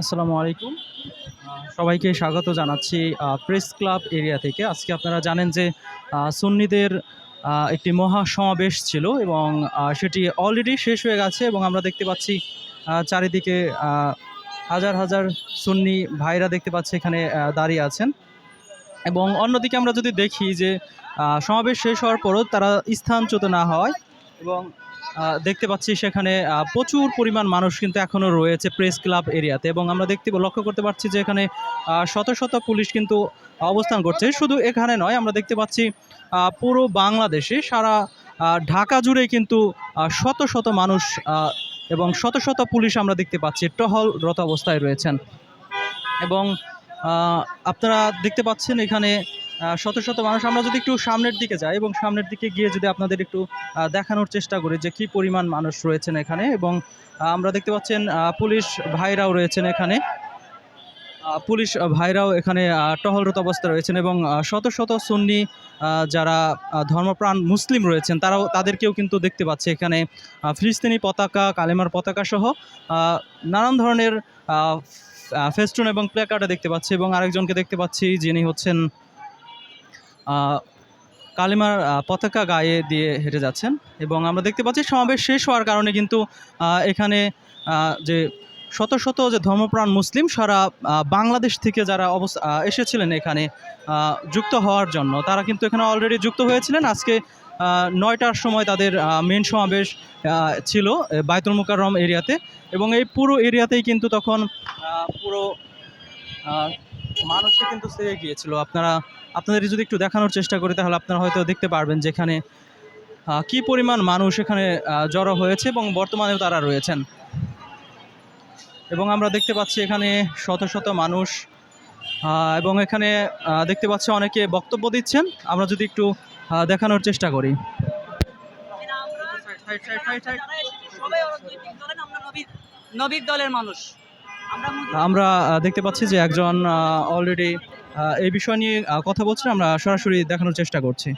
আসসালামু আলাইকুম। সবাইকে স্বাগত জানাচ্ছি প্রেস ক্লাব এরিয়া থেকে। আজকে আপনারা জানেন যে সুন্নিদের একটি মহা সমাবেশ ছিল এবং সেটি অলরেডি শেষ হয়ে গেছে এবং আমরা দেখতে পাচ্ছি চারিদিকে হাজার হাজার সুন্নি ভাইরা দেখতে পাচ্ছি এখানে দাঁড়িয়ে আছেন। এবং অন্যদিকে আমরা যদি দেখি যে সমাবেশ শেষ হওয়ার পরও তারা স্থানচ্যুত না হওয়ায় এবং দেখতে পাচ্ছি সেখানে প্রচুর পরিমাণ মানুষ কিন্তু এখনও রয়েছে প্রেস ক্লাব এরিয়াতে এবং আমরা দেখতে, লক্ষ্য করতে পারছি যে এখানে শত শত পুলিশ কিন্তু অবস্থান করছে। শুধু এখানে নয়, আমরা দেখতে পাচ্ছি পুরো বাংলাদেশে সারা ঢাকা জুড়ে কিন্তু শত শত মানুষ এবং শত শত পুলিশ আমরা দেখতে পাচ্ছি টহলরত অবস্থায় রয়েছেন। এবং আপনারা দেখতে পাচ্ছেন এখানে শত শত মানুষ। আমরা যদি একটু সামনের দিকে যাই এবং সামনের দিকে গিয়ে যদি আপনাদের একটু দেখানোর চেষ্টা করি যে কি পরিমাণ মানুষ রয়েছেন এখানে এবং আমরা দেখতে পাচ্ছেন পুলিশ ভাইরাও রয়েছেন এখানে। পুলিশ ভাইরাও এখানে টহলরত অবস্থা রয়েছেন এবং শত শত সুন্নি যারা ধর্মপ্রাণ মুসলিম রয়েছেন, তারাও তাদেরকেও কিন্তু দেখতে পাচ্ছে এখানে। ফিলিস্তিনি পতাকা, কালেমার পতাকা সহ নানান ধরনের ফেস্টুন এবং প্লেকার্ডে দেখতে পাচ্ছি এবং আরেকজনকে দেখতে পাচ্ছি যিনি হচ্ছেন কালিমার পতাকা গায়ে দিয়ে হেঁটে যাচ্ছেন এবং আমরা দেখতে পাচ্ছি সমাবেশ শেষ হওয়ার কারণে কিন্তু এখানে যে শত শত যে ধর্মপ্রাণ মুসলিম সারা বাংলাদেশ থেকে যারা অবস্থা এসেছিলেন এখানে যুক্ত হওয়ার জন্য, তারা কিন্তু এখানে অলরেডি যুক্ত হয়েছিলেন। আজকে নয়টার সময় তাদের মেন সমাবেশ ছিল বায়তুল মুকাররম এরিয়াতে এবং এই পুরো এরিয়াতেই কিন্তু তখন পুরো মানুষে কিন্তু সেরে গিয়েছিল। আপনারা আপনাদের যদি একটু দেখানোর চেষ্টা করি, তাহলে আপনারা হয়তো দেখতে পারবেন যেখানে কি পরিমাণ মানুষ এখানে জড়ো হয়েছে এবং বর্তমানেও তারা রয়েছেন। এবং আমরা দেখতে পাচ্ছি এখানে শত শত মানুষ এবং এখানে দেখতে পাচ্ছি অনেকে বক্তব্য দিচ্ছেন। আমরা যদি একটু দেখানোর চেষ্টা করি। নবীর দলের মানুষ। আমরা দেখতে পাচ্ছি যে একজন অলরেডি এই বিষয় নিয়ে কথা বলছেন। আমরা সরাসরি দেখানোর চেষ্টা করছি।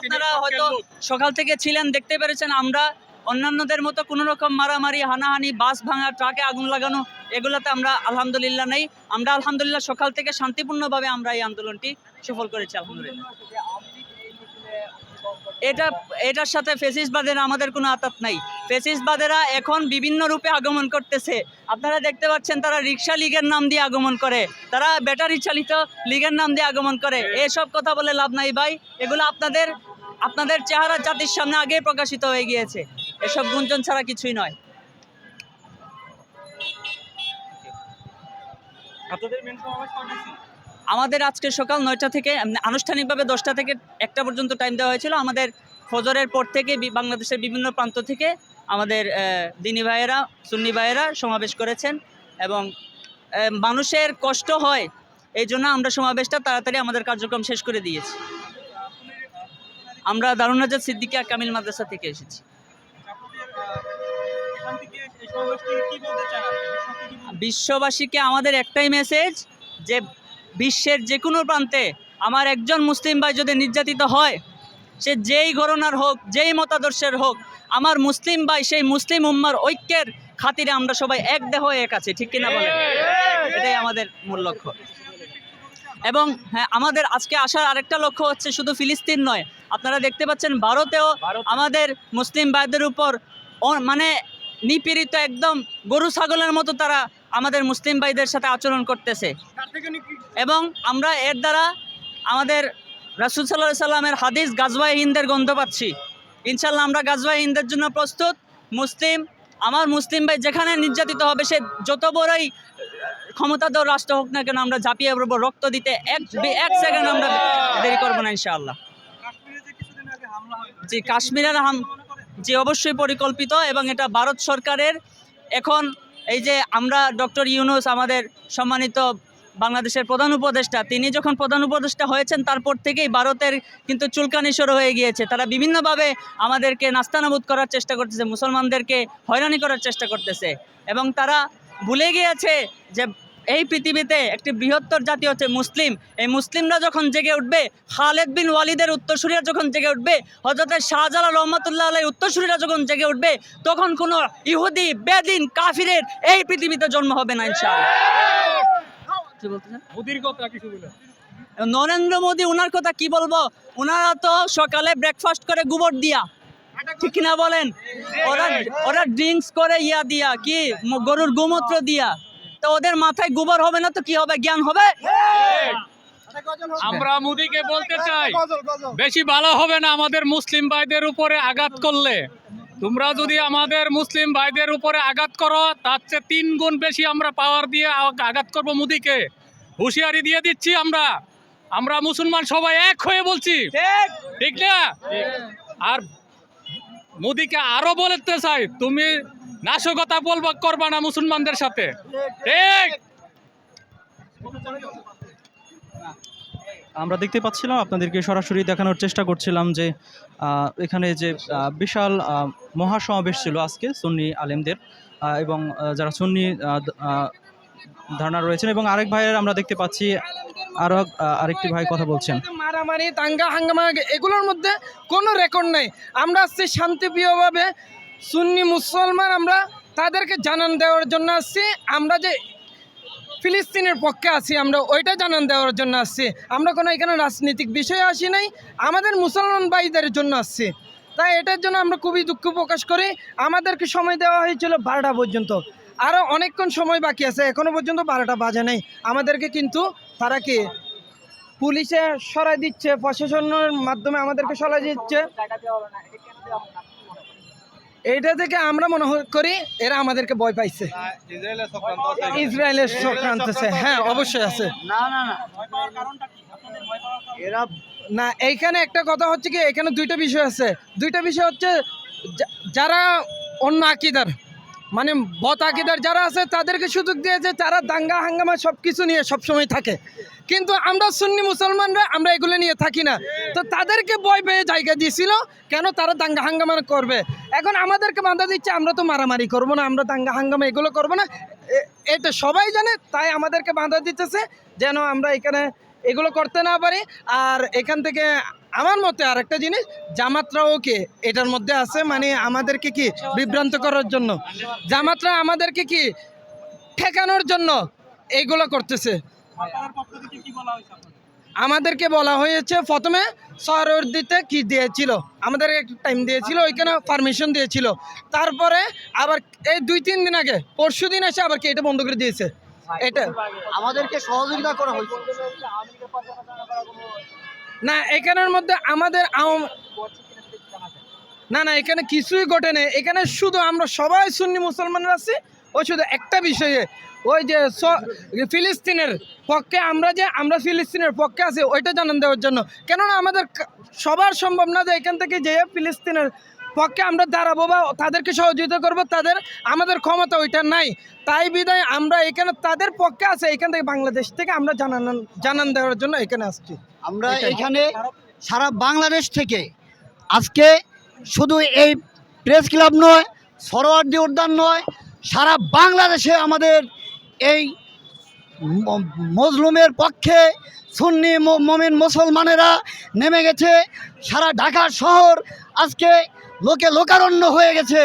আপনারা হয়তো সকাল থেকে ছিলেন, দেখতে পেরেছেন আমরা। অন্যান্যদের মতো কোনো রকম মারামারি, হানাহানি, বাস ভাঙা, ট্রাকে আগুন লাগানো, এগুলোতে আমরা আলহামদুলিল্লাহ নেই। আমরা আলহামদুলিল্লাহ সকাল থেকে শান্তিপূর্ণভাবে আমরা এই আন্দোলনটি সফল করেছি, আলহামদুলিল্লাহ। এটা, এটার সাথে ফেসিসবাদের আমাদের কোনো আতাত নাই। ফেসিসবাদেরা এখন বিভিন্ন রূপে আগমন করতেছে। আপনারা দেখতে পাচ্ছেন তারা রিক্সা লীগের নাম দিয়ে আগমন করে। তারা ব্যাটারি চালিত লীগের নাম দিয়ে আগমন করে। এসব কথা বলে লাভ নাই ভাই। এগুলো আপনাদের আপনাদের চেহারা জাতির সামনে আগেই প্রকাশিত হয়ে গিয়েছে। এসব গুঞ্জন ছাড়া কিছুই নয়। আপনাদের মেন সমাবেশ আমাদের আজকে সকাল নয়টা থেকে আনুষ্ঠানিকভাবে দশটা থেকে একটা পর্যন্ত টাইম দেওয়া হয়েছিল। আমাদের ফজরের পর থেকে বাংলাদেশের বিভিন্ন প্রান্ত থেকে আমাদের দিনী ভাইয়েরা সুন্নি ভাইয়েরা সমাবেশ করেছেন এবং মানুষের কষ্ট হয় এই জন্য আমরা সমাবেশটা তাড়াতাড়ি আমাদের কার্যক্রম শেষ করে দিয়েছি। আমরা দারুনাজাদ সিদ্দিকিয়া কামিল মাদ্রাসা থেকে এসেছি। বিশ্ববাসীকে আমাদের একটাই মেসেজ যে বিশ্বের যে কোনো প্রান্তে আমার একজন মুসলিম ভাই যদি নির্যাতিত হয় সে যেই ঘরনার হোক যেই মতাদর্শের হোক আমার মুসলিম ভাই সেই মুসলিম উম্মার ঐক্যের খাতিরে আমরা সবাই এক দেহ এক আছি ঠিক কিনা বলে এটাই আমাদের মূল লক্ষ্য। এবং হ্যাঁ আমাদের আজকে আসার আরেকটা লক্ষ্য হচ্ছে শুধু ফিলিস্তিন নয়। আপনারা দেখতে পাচ্ছেন ভারতেও আমাদের মুসলিম ভাইদের উপর মানে নিপীড়িত একদম গরু ছাগলের মতো তারা আমাদের মুসলিম ভাইদের সাথে আচরণ করতেছে। এবং আমরা এর দ্বারা আমাদের রাসুল সাল্লাহ সাল্লামের হাদিস গাজওয়াই হিন্দের গন্ধ পাচ্ছি। ইনশাল্লাহ আমরা গাজওয়াই হিন্দের জন্য প্রস্তুত। মুসলিম আমার মুসলিম ভাই যেখানে নির্যাতিত হবে সে যত বড়ই ক্ষমতাধর রাষ্ট্র হোক না কেন আমরা ঝাঁপিয়ে পড়ব রক্ত দিতে এক এক সেকেন্ড আমরা দেরি করব না ইনশাআল্লাহ। জি কাশ্মীরের হাম জি অবশ্যই পরিকল্পিত এবং এটা ভারত সরকারের। এখন এই যে আমরা ডক্টর ইউনুস, আমাদের সম্মানিত বাংলাদেশের প্রধান উপদেষ্টা, তিনি যখন প্রধান উপদেষ্টা হয়েছেন, তারপর থেকেই ভারতের কিন্তু চুলকানি শুরু হয়ে গিয়েছে। তারা বিভিন্নভাবে আমাদেরকে নাস্তানাবুদ করার চেষ্টা করতেছে, মুসলমানদেরকে হয়রানি করার চেষ্টা করতেছে। এবং তারা ভুলে গিয়েছে যে এই পৃথিবীতে একটি বৃহত্তর জাতি হচ্ছে মুসলিম। এই মুসলিমরা যখন জেগে উঠবে খালেদ বিন ওয়ালিদের উত্তরসূরিরা যখন জেগে উঠবে হজরতের শাহজালাল রহমতুল্লাহ আলাই উত্তরসূরিরা যখন জেগে উঠবে তখন কোনো ইহুদি বেদিন কাফিরের এই পৃথিবীতে জন্ম হবে না ইনশাআল্লাহ। বলে। নরেন্দ্র মোদী ওনার কথা কি বলব? ওনারা তো সকালে ব্রেকফাস্ট করে গোবর দিয়া। ঠিক কিনা বলেন? ওরা ওরা ড্রিঙ্কস করে ইয়া দিয়া কি? গরুর গোমূত্র দিয়া। তো ওদের মাথায় গোবর হবে না তো কি হবে? জ্ঞান হবে? আমরা মোদিকে বলতে চাই বেশি ভালো হবে না আমাদের মুসলিম ভাইদের উপরে আঘাত করলে। তোমরা যদি আমাদের মুসলিম ভাইদের উপরে আঘাত করো তার চেয়ে তিন গুণ বেশি আমরা পাওয়ার দিয়ে আঘাত করব মোদিকে। হুঁশিয়ারি দিয়ে দিচ্ছি আমরা। আমরা মুসলমান সবাই এক হয়ে বলছি। ঠিক। না? আর মোদিকে আরও বলতে চাই তুমি নাশকতা বলবা করবা না মুসলমানদের সাথে। ঠিক। আমরা দেখতে পাচ্ছিলাম আপনাদেরকে সরাসরি দেখানোর চেষ্টা করছিলাম যে আহ, এখানে যে আহ, বিশাল আহ, মহাসমাবেশ ছিল আজকে সুন্নি আলেমদের এবং যারা সুন্নি আহ, ধারণা রয়েছেন এবং আরেক ভাইয়ের আমরা দেখতে পাচ্ছি আরও আহ, আরেকটি ভাই কথা বলছেন। মারামারি দাঙ্গা হাঙ্গামা এগুলোর মধ্যে কোনো রেকর্ড নেই। আমরা আসছি শান্তিপ্রিয়ভাবে সুন্নি মুসলমান আমরা তাদেরকে জানান দেওয়ার জন্য আসছি। আমরা যে ফিলিস্তিনের পক্ষে আছি, আমরা ওইটা জানান দেওয়ার জন্য আসছি। আমরা কোনো এখানে রাজনৈতিক বিষয়ে আসি নাই, আমাদের মুসলমান ভাইদের জন্য আসছি। তাই এটার জন্য আমরা খুবই দুঃখ প্রকাশ করি। আমাদেরকে সময় দেওয়া হয়েছিল বারোটা পর্যন্ত। আরও অনেকক্ষণ সময় বাকি আছে এখনও পর্যন্ত বারোটা বাজে নাই। আমাদেরকে কিন্তু তারা কি পুলিশে সরাই দিচ্ছে, প্রশাসনের মাধ্যমে আমাদেরকে সরাই দিচ্ছে? এইটা থেকে আমরা মনে করি এরা আমাদেরকে ভয় পাইছে। ইসরায়েলের চক্রান্ত আছে। হ্যাঁ অবশ্যই আছে। না এইখানে একটা কথা হচ্ছে কি এখানে দুইটা বিষয় আছে। দুইটা বিষয় হচ্ছে যারা অন্য আকিদার মানে বত আকিদার যারা আছে তাদেরকে সুযোগ দিয়েছে তারা দাঙ্গা হাঙ্গামা সব কিছু নিয়ে সবসময় থাকে। কিন্তু আমরা সুন্নি মুসলমানরা আমরা এগুলো নিয়ে থাকি না। তো তাদেরকে ভয় পেয়ে জায়গা দিয়েছিল, কেন তারা দাঙ্গা হাঙ্গামা করবে? এখন আমাদেরকে বাধা দিচ্ছে, আমরা তো মারামারি করব না, আমরা দাঙ্গা হাঙ্গামা এগুলো করব না। এটা সবাই জানে, তাই আমাদেরকে বাধা দিতেছে যেন আমরা এখানে এগুলো করতে না পারি। আর এখান থেকে আমার মতে আর একটা জিনিস, জামাতরাও কে এটার মধ্যে আছে? মানে আমাদেরকে কি বিভ্রান্ত করার জন্য? জামাতরা আমাদেরকে কি ঠেকানোর জন্য এইগুলো করতেছে? আমাদেরকে বলা হয়েছে প্রথমে সহরদিতে কি দিয়েছিল? আমাদের একটা টাইম দিয়েছিল ওইখানে পারমিশন দিয়েছিল। তারপরে আবার এই দুই তিন দিন আগে পরশু দিন এসে আবার কি এটা বন্ধ করে দিয়েছে? এটা। আমাদেরকে সহযোগিতা করা হয়েছে। না এখানের মধ্যে আমাদের না না এখানে কিছুই ঘটে নেই এখানে শুধু আমরা সবাই সুন্নি মুসলমানরা আছি ওই শুধু একটা বিষয়ে ওই যে ফিলিস্তিনের পক্ষে আমরা যে আমরা ফিলিস্তিনের পক্ষে আছি ওইটা জানান দেওয়ার জন্য। কেননা আমাদের সবার সম্ভব না যে এখান থেকে যেয়ে ফিলিস্তিনের পক্ষে আমরা দাঁড়াবো বা তাদেরকে সহযোগিতা করব তাদের আমাদের ক্ষমতা ওইটা নাই। তাই বিদায় আমরা এখানে তাদের পক্ষে আছে এখান থেকে বাংলাদেশ থেকে আমরা জানান জানান দেওয়ার জন্য এখানে আসছি। আমরা। এখানে সারা বাংলাদেশ থেকে আজকে শুধু এই প্রেস ক্লাব নয় সরোয়ার্দী উদ্যান নয় সারা বাংলাদেশে আমাদের এই মজলুমের পক্ষে সুন্নি মমিন মুসলমানেরা নেমে গেছে। সারা ঢাকা শহর আজকে লোকে লোকারণ্য হয়ে গেছে।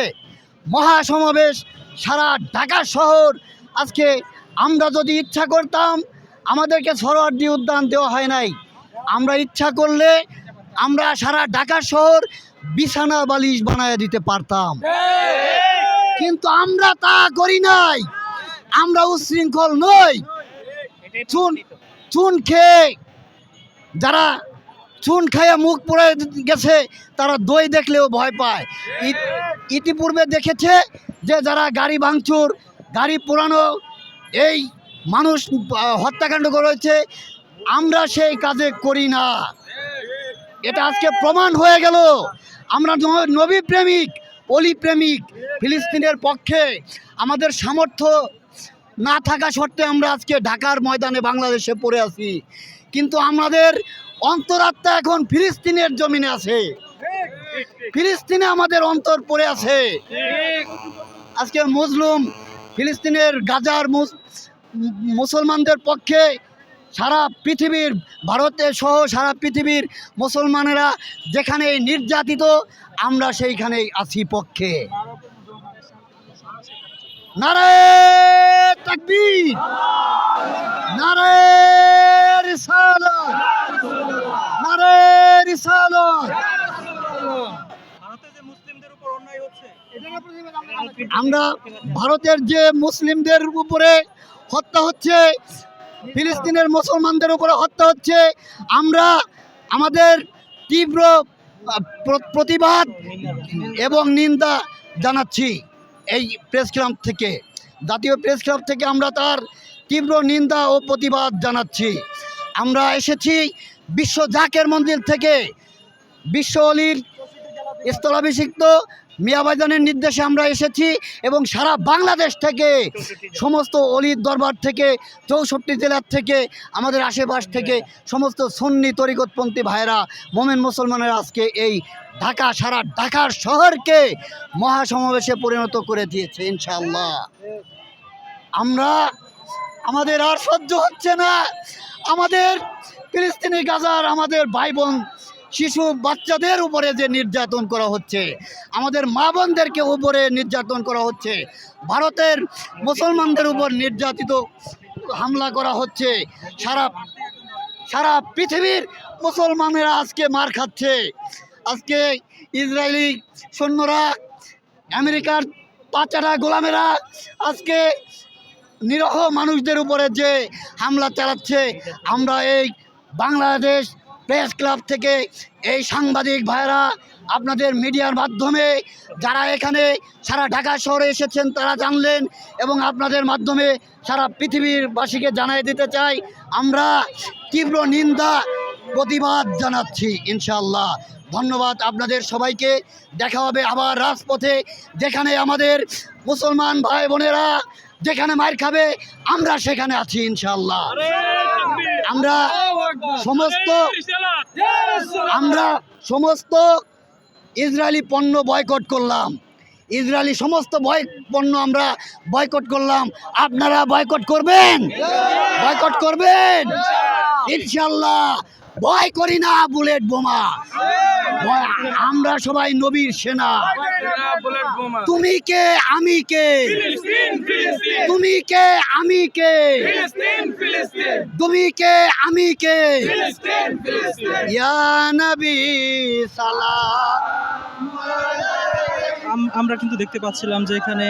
মহাসমাবেশ সারা ঢাকা শহর আজকে আমরা যদি ইচ্ছা করতাম, আমাদেরকে সরোয়ার্দী উদ্যান দেওয়া হয় নাই। আমরা ইচ্ছা করলে আমরা সারা ঢাকা শহর বিছানা বালিশ বানায় দিতে পারতাম। কিন্তু আমরা তা করি নাই। আমরা উশৃঙ্খল নই। চুন চুন খেয়ে যারা চুন খাইয়া মুখ পড়ে গেছে, তারা দই দেখলেও ভয় পায়। ইতিপূর্বে দেখেছে যে যারা গাড়ি ভাঙচুর, গাড়ি পোড়ানো, এই মানুষ হত্যাকাণ্ড করেছে, আমরা সেই কাজে করি না। এটা আজকে প্রমাণ হয়ে গেল। আমরা নবী প্রেমিক অলি প্রেমিক ফিলিস্তিনের পক্ষে আমাদের সামর্থ্য না থাকা সত্ত্বে আমরা আজকে ঢাকার ময়দানে বাংলাদেশে পড়ে আছি। কিন্তু আমাদের অন্তরাত্মা এখন ফিলিস্তিনের জমিনে আছে। ফিলিস্তিনে আমাদের অন্তর পড়ে আছে। আজকে মুসলুম ফিলিস্তিনের গাজার মুস মুসলমানদের পক্ষে সারা পৃথিবীর ভারতে সহ সারা পৃথিবীর মুসলমানেরা যেখানে নির্যাতিত আমরা সেইখানেই আছি পক্ষে। নারে তাকবীর! নারে রিসালাত! রিসালাত! আমরা ভারতের যে মুসলিমদের উপরে হত্যা হচ্ছে ফিলিস্তিনের মুসলমানদের উপরে হত্যা হচ্ছে। আমরা আমাদের তীব্র প্রতিবাদ এবং নিন্দা জানাচ্ছি এই প্রেস ক্লাব থেকে। জাতীয় প্রেস ক্লাব থেকে আমরা তার তীব্র নিন্দা ও প্রতিবাদ জানাচ্ছি। আমরা এসেছি বিশ্ব জাকের মন্দির থেকে। বিশ্ব অলির স্থলাভিষিক্ত মিয়াবাজানের নির্দেশে আমরা এসেছি এবং সারা বাংলাদেশ থেকে সমস্ত অলির দরবার থেকে, চৌষট্টি জেলার থেকে, আমাদের আশেপাশ থেকে সমস্ত সুন্নি তরিকতপন্থী ভাইয়েরা, মোমেন মুসলমানের আজকে এই ঢাকা, সারা ঢাকার শহরকে মহাসমাবেশে পরিণত করে দিয়েছে, ইনশাআল্লাহ। আমরা, আমাদের আর সহ্য হচ্ছে না। আমাদের ফিলিস্তিনি গাজার আমাদের ভাই বোন শিশু বাচ্চাদের উপরে যে নির্যাতন করা হচ্ছে, আমাদের মা বোনদেরকে উপরে নির্যাতন করা হচ্ছে, ভারতের মুসলমানদের উপর নির্যাতিত হামলা করা হচ্ছে, সারা সারা পৃথিবীর মুসলমানেরা আজকে মার খাচ্ছে। আজকে ইসরায়েলি সৈন্যরা, আমেরিকার বাচ্চারা গোলামেরা আজকে নিরহ মানুষদের উপরে যে হামলা চালাচ্ছে, আমরা এই বাংলাদেশ প্রেস ক্লাব থেকে এই সাংবাদিক ভাইরা আপনাদের মিডিয়ার মাধ্যমে যারা এখানে সারা ঢাকা শহরে এসেছেন তারা জানলেন এবং আপনাদের মাধ্যমে সারা পৃথিবীর বাসীকে জানাই দিতে চাই। আমরা তীব্র নিন্দা, প্রতিবাদ জানাচ্ছি, ইনশাআল্লাহ। ধন্যবাদ আপনাদের সবাইকে। দেখা হবে আবার রাজপথে, যেখানে আমাদের মুসলমান ভাই বোনেরা যেখানে মার খাবে, আমরা সেখানে আছি ইনশাল্লাহ আমরা সমস্ত আমরা সমস্ত ইসরায়েলি পণ্য বয়কট করলাম। ইসরায়েলি সমস্ত বয় পণ্য আমরা বয়কট করলাম। আপনারা বয়কট করবেন? বয়কট করবেন? ইনশাল্লাহ ভয় করি না বুলেট বোমা। আমরা সবাই নবীর সেনা। তুমি কে, আমি কে? তুমি কে, আমি কে? তুমি কে, আমি কে? আমরা কিন্তু দেখতে পাচ্ছিলাম যে এখানে